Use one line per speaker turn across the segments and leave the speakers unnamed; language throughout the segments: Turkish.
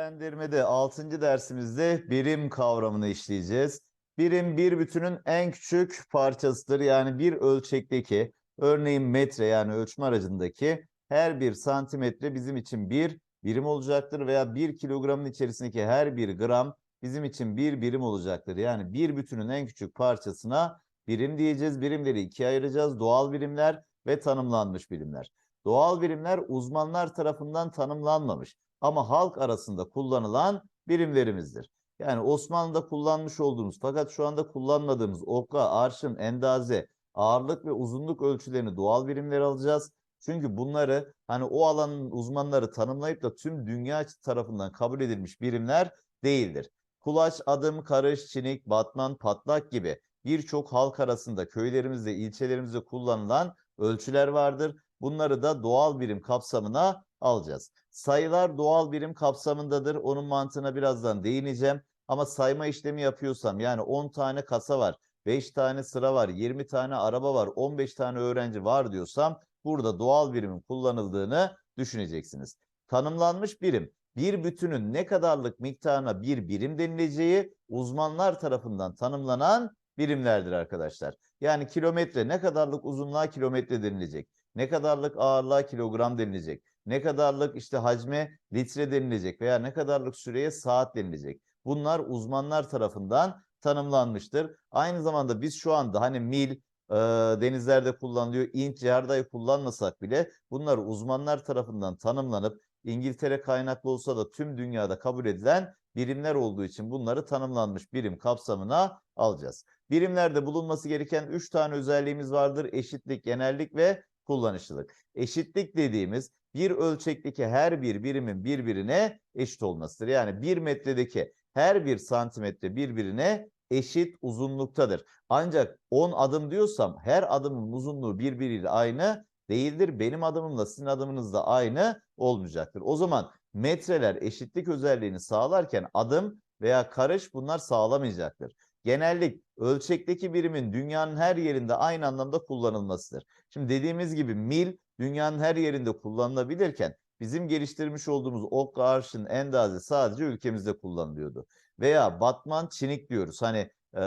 Değerlendirmede 6. dersimizde birim kavramını işleyeceğiz. Birim bir bütünün en küçük parçasıdır. Yani bir ölçekteki, örneğin metre yani ölçme aracındaki her bir santimetre bizim için bir birim olacaktır veya bir kilogramın içerisindeki her bir gram bizim için bir birim olacaktır. Yani bir bütünün en küçük parçasına birim diyeceğiz. Birimleri ikiye ayıracağız. Doğal birimler ve tanımlanmış birimler. Doğal birimler uzmanlar tarafından tanımlanmamış ama halk arasında kullanılan birimlerimizdir. Yani Osmanlı'da kullanmış olduğumuz fakat şu anda kullanmadığımız okla, arşın, endaze, ağırlık ve uzunluk ölçülerini doğal birimler alacağız. Çünkü bunları hani o alanın uzmanları tanımlayıp da tüm dünya tarafından kabul edilmiş birimler değildir. Kulaç, adım, karış, çinik, batman, patlak gibi birçok halk arasında köylerimizde, ilçelerimizde kullanılan ölçüler vardır. Bunları da doğal birim kapsamına alacağız. Sayılar doğal birim kapsamındadır. Onun mantığına birazdan değineceğim. Ama sayma işlemi yapıyorsam yani 10 tane kasa var, 5 tane sıra var, 20 tane araba var, 15 tane öğrenci var diyorsam burada doğal birimin kullanıldığını düşüneceksiniz. Tanımlanmış birim bir bütünün ne kadarlık miktarına bir birim denileceği uzmanlar tarafından tanımlanan birimlerdir arkadaşlar. Yani kilometre ne kadarlık uzunluğa kilometre denilecek, ne kadarlık ağırlığa kilogram denilecek, ne kadarlık işte hacme litre denilecek veya ne kadarlık süreye saat denilecek. Bunlar uzmanlar tarafından tanımlanmıştır. Aynı zamanda biz şu anda hani mil, e, denizlerde kullanılıyor, inç, yardayı kullanmasak bile bunlar uzmanlar tarafından tanımlanıp İngiltere kaynaklı olsa da tüm dünyada kabul edilen birimler olduğu için bunları tanımlanmış birim kapsamına alacağız. Birimlerde bulunması gereken 3 tane özelliğimiz vardır. Eşitlik, genellik ve kullanışlılık. Eşitlik dediğimiz bir ölçekteki her bir birimin birbirine eşit olmasıdır. Yani bir metredeki her bir santimetre birbirine eşit uzunluktadır. Ancak 10 adım diyorsam her adımın uzunluğu birbiriyle aynı değildir. Benim adımımla sizin adımınız da aynı olmayacaktır. O zaman metreler eşitlik özelliğini sağlarken adım veya karış bunlar sağlamayacaktır. Genellik ölçekteki birimin dünyanın her yerinde aynı anlamda kullanılmasıdır. Şimdi dediğimiz gibi mil dünyanın her yerinde kullanılabilirken bizim geliştirmiş olduğumuz ok, arşın, endaze sadece ülkemizde kullanılıyordu. Veya batman, çinik diyoruz. Hani e,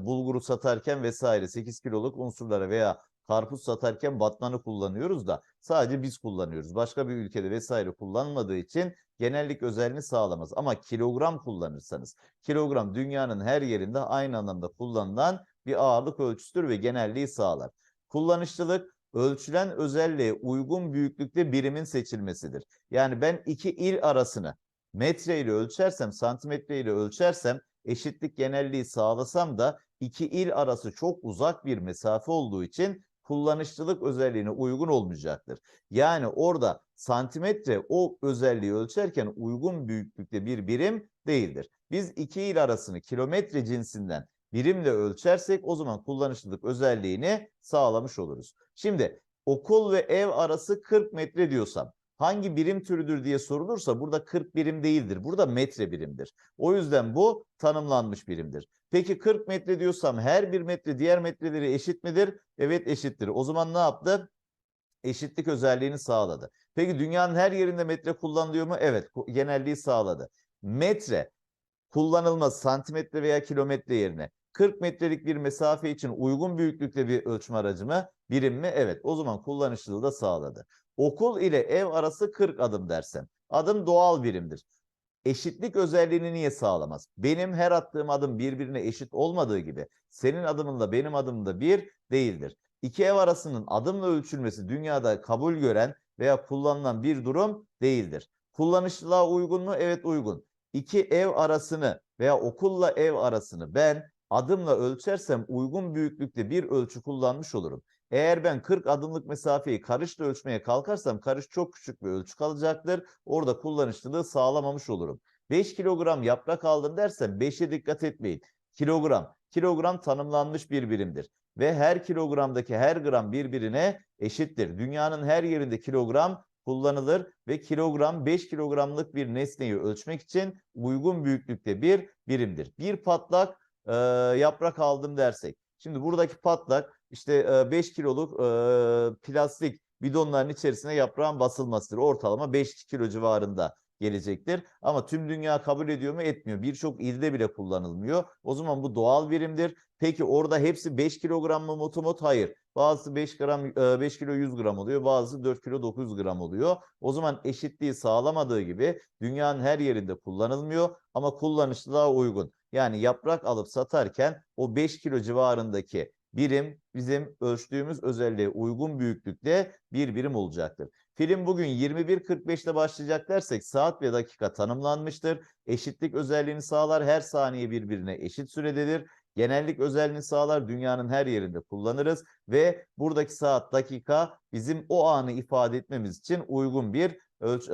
bulguru satarken vesaire 8 kiloluk unsurlara veya karpuz satarken batmanı kullanıyoruz da sadece biz kullanıyoruz. Başka bir ülkede vesaire kullanmadığı için genellik özelliğini sağlamaz. Ama kilogram kullanırsanız kilogram dünyanın her yerinde aynı anlamda kullanılan bir ağırlık ölçüsüdür ve genelliği sağlar. Kullanışlılık ölçülen özelliğe uygun büyüklükte birimin seçilmesidir. Yani ben iki il arasını metre ile ölçersem, santimetre ile ölçersem eşitlik genelliği sağlasam da iki il arası çok uzak bir mesafe olduğu için kullanışlılık özelliğine uygun olmayacaktır. Yani orada santimetre o özelliği ölçerken uygun büyüklükte bir birim değildir. Biz iki il arasını kilometre cinsinden birimle ölçersek o zaman kullanışlılık özelliğini sağlamış oluruz. Şimdi okul ve ev arası 40 metre diyorsam hangi birim türüdür diye sorulursa burada 40 birim değildir. Burada metre birimdir. O yüzden bu tanımlanmış birimdir. Peki 40 metre diyorsam her bir metre diğer metreleri eşit midir? Evet eşittir. O zaman ne yaptı? Eşitlik özelliğini sağladı. Peki dünyanın her yerinde metre kullanılıyor mu? Evet genelliği sağladı. Metre kullanılmaz santimetre veya kilometre yerine 40 metrelik bir mesafe için uygun büyüklükte bir ölçme aracı mı? Birim mi? Evet. O zaman kullanışlılığı da sağladı. Okul ile ev arası 40 adım dersem. Adım doğal birimdir. Eşitlik özelliğini niye sağlamaz? Benim her attığım adım birbirine eşit olmadığı gibi senin adımınla benim adımım bir değildir. İki ev arasının adımla ölçülmesi dünyada kabul gören veya kullanılan bir durum değildir. Kullanışlılığa uygun mu? Evet uygun. İki ev arasını veya okulla ev arasını ben adımla ölçersem uygun büyüklükte bir ölçü kullanmış olurum. Eğer ben 40 adımlık mesafeyi karışla ölçmeye kalkarsam karış çok küçük bir ölçü kalacaktır. Orada kullanışlılığı sağlamamış olurum. 5 kilogram yaprak aldım dersem 5'e dikkat etmeyin. Kilogram. Kilogram tanımlanmış bir birimdir. Ve her kilogramdaki her gram birbirine eşittir. Dünyanın her yerinde kilogram kullanılır ve kilogram 5 kilogramlık bir nesneyi ölçmek için uygun büyüklükte bir birimdir. Bir patlak e, yaprak aldım dersek. Şimdi buradaki patlak işte 5 kiloluk e, plastik bidonların içerisine yaprağın basılmasıdır. Ortalama 5 kilo civarında gelecektir. Ama tüm dünya kabul ediyor mu? Etmiyor. Birçok ilde bile kullanılmıyor. O zaman bu doğal birimdir. Peki orada hepsi 5 kilogram mı motomot? Hayır. Bazısı 5 gram e, 5 kilo 100 gram oluyor. Bazısı 4 kilo 900 gram oluyor. O zaman eşitliği sağlamadığı gibi dünyanın her yerinde kullanılmıyor ama kullanışlılığa uygun. Yani yaprak alıp satarken o 5 kilo civarındaki birim bizim ölçtüğümüz özelliğe uygun büyüklükte bir birim olacaktır. Film bugün 21.45'te başlayacak dersek saat ve dakika tanımlanmıştır. Eşitlik özelliğini sağlar. Her saniye birbirine eşit sürededir. Genellik özelliğini sağlar. Dünyanın her yerinde kullanırız ve buradaki saat dakika bizim o anı ifade etmemiz için uygun bir ölç, e,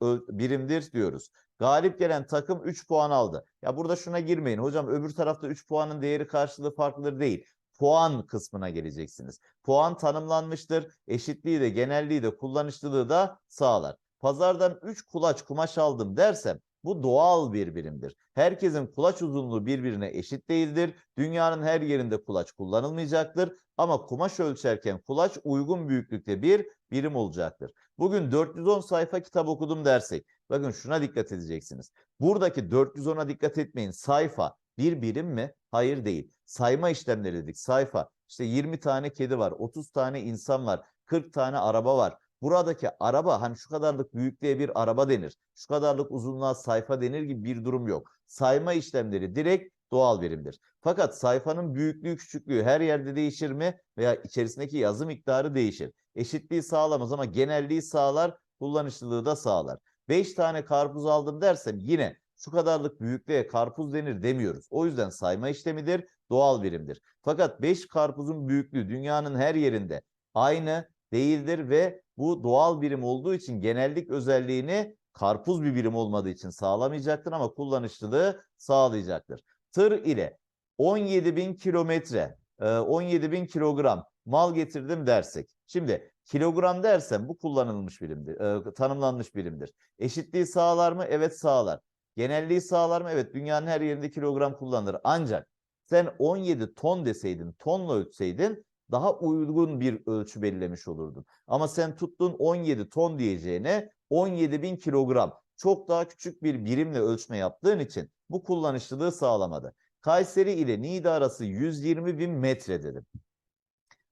öl- birimdir diyoruz. Galip gelen takım 3 puan aldı. Ya burada şuna girmeyin. Hocam öbür tarafta 3 puanın değeri karşılığı farklıdır değil. Puan kısmına geleceksiniz. Puan tanımlanmıştır. Eşitliği de genelliği de kullanışlılığı da sağlar. Pazardan 3 kulaç kumaş aldım dersem bu doğal bir birimdir. Herkesin kulaç uzunluğu birbirine eşit değildir. Dünyanın her yerinde kulaç kullanılmayacaktır. Ama kumaş ölçerken kulaç uygun büyüklükte bir birim olacaktır. Bugün 410 sayfa kitap okudum dersek, bakın şuna dikkat edeceksiniz. Buradaki 410'a dikkat etmeyin. Sayfa bir birim mi? Hayır değil. Sayma işlemleri dedik. Sayfa. İşte 20 tane kedi var, 30 tane insan var, 40 tane araba var. Buradaki araba hani şu kadarlık büyüklüğe bir araba denir. Şu kadarlık uzunluğa sayfa denir gibi bir durum yok. Sayma işlemleri direkt doğal birimdir. Fakat sayfanın büyüklüğü küçüklüğü her yerde değişir mi? Veya içerisindeki yazı miktarı değişir. Eşitliği sağlamaz ama genelliği sağlar, kullanışlılığı da sağlar. 5 tane karpuz aldım dersem yine şu kadarlık büyüklüğe karpuz denir demiyoruz. O yüzden sayma işlemidir, doğal birimdir. Fakat 5 karpuzun büyüklüğü dünyanın her yerinde aynı değildir ve bu doğal birim olduğu için genellik özelliğini karpuz bir birim olmadığı için sağlamayacaktır ama kullanışlılığı sağlayacaktır. Tır ile 17 bin kilometre, e, 17 bin kilogram mal getirdim dersek. Şimdi kilogram dersem bu kullanılmış birimdir, e, tanımlanmış birimdir. Eşitliği sağlar mı? Evet sağlar. Genelliği sağlar mı? Evet dünyanın her yerinde kilogram kullanılır. Ancak sen 17 ton deseydin, tonla ölçseydin daha uygun bir ölçü belirlemiş olurdun. Ama sen tuttun 17 ton diyeceğine 17 bin kilogram çok daha küçük bir birimle ölçme yaptığın için bu kullanışlılığı sağlamadı. Kayseri ile Niğde arası 120 bin metre dedim.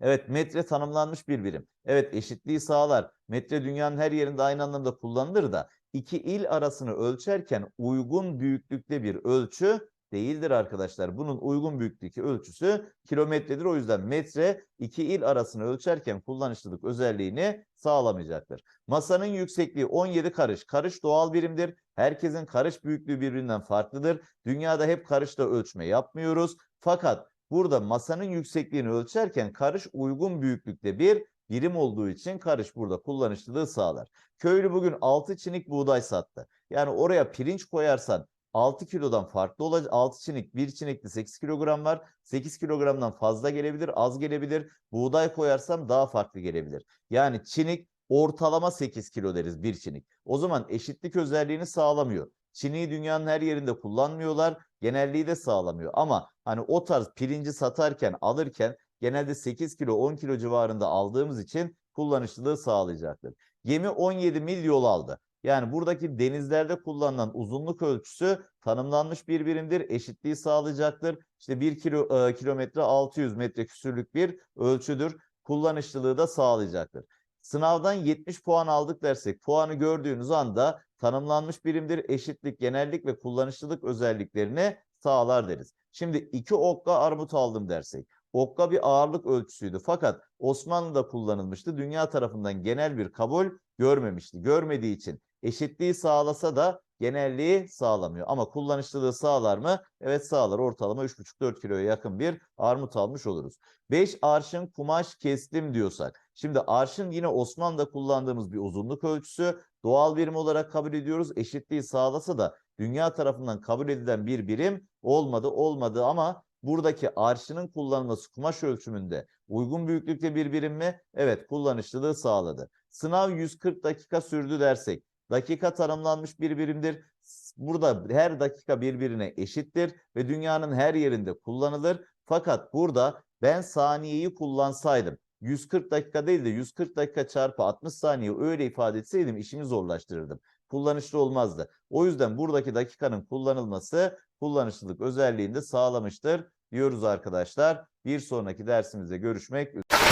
Evet metre tanımlanmış bir birim. Evet eşitliği sağlar. Metre dünyanın her yerinde aynı anlamda kullanılır da iki il arasını ölçerken uygun büyüklükte bir ölçü değildir arkadaşlar. Bunun uygun büyüklükteki ölçüsü kilometredir. O yüzden metre iki il arasını ölçerken kullanışlılık özelliğini sağlamayacaktır. Masanın yüksekliği 17 karış. Karış doğal birimdir. Herkesin karış büyüklüğü birbirinden farklıdır. Dünyada hep karışla ölçme yapmıyoruz. Fakat burada masanın yüksekliğini ölçerken karış uygun büyüklükte bir birim olduğu için karış burada kullanışlılığı sağlar. Köylü bugün 6 çinik buğday sattı. Yani oraya pirinç koyarsan 6 kilodan farklı olacak. 6 çinik, 1 çinikte 8 kilogram var. 8 kilogramdan fazla gelebilir, az gelebilir. Buğday koyarsam daha farklı gelebilir. Yani çinik ortalama 8 kilo deriz bir çinik. O zaman eşitlik özelliğini sağlamıyor. Çiniği dünyanın her yerinde kullanmıyorlar. Genelliği de sağlamıyor. Ama hani o tarz pirinci satarken, alırken genelde 8 kilo, 10 kilo civarında aldığımız için kullanışlılığı sağlayacaktır. Gemi 17 mil yol aldı. Yani buradaki denizlerde kullanılan uzunluk ölçüsü tanımlanmış bir birimdir. Eşitliği sağlayacaktır. İşte 1 kilo, e, kilometre 600 metre küsürlük bir ölçüdür. Kullanışlılığı da sağlayacaktır. Sınavdan 70 puan aldık dersek puanı gördüğünüz anda tanımlanmış birimdir. Eşitlik, genellik ve kullanışlılık özelliklerini sağlar deriz. Şimdi iki okka armut aldım dersek. Okka bir ağırlık ölçüsüydü fakat Osmanlı'da kullanılmıştı. Dünya tarafından genel bir kabul görmemişti. Görmediği için eşitliği sağlasa da genelliği sağlamıyor. Ama kullanışlılığı sağlar mı? Evet sağlar. Ortalama 3,5-4 kiloya yakın bir armut almış oluruz. 5 arşın kumaş kestim diyorsak. Şimdi arşın yine Osmanlı'da kullandığımız bir uzunluk ölçüsü. Doğal birim olarak kabul ediyoruz. Eşitliği sağlasa da dünya tarafından kabul edilen bir birim olmadı olmadı ama buradaki arşının kullanılması kumaş ölçümünde uygun büyüklükte bir birim mi? Evet kullanışlılığı sağladı. Sınav 140 dakika sürdü dersek dakika tanımlanmış bir birimdir. Burada her dakika birbirine eşittir ve dünyanın her yerinde kullanılır. Fakat burada ben saniyeyi kullansaydım 140 dakika değil de 140 dakika çarpı 60 saniye öyle ifade etseydim işimi zorlaştırırdım. kullanışlı olmazdı. O yüzden buradaki dakikanın kullanılması kullanışlılık özelliğini de sağlamıştır diyoruz arkadaşlar. Bir sonraki dersimizde görüşmek üzere.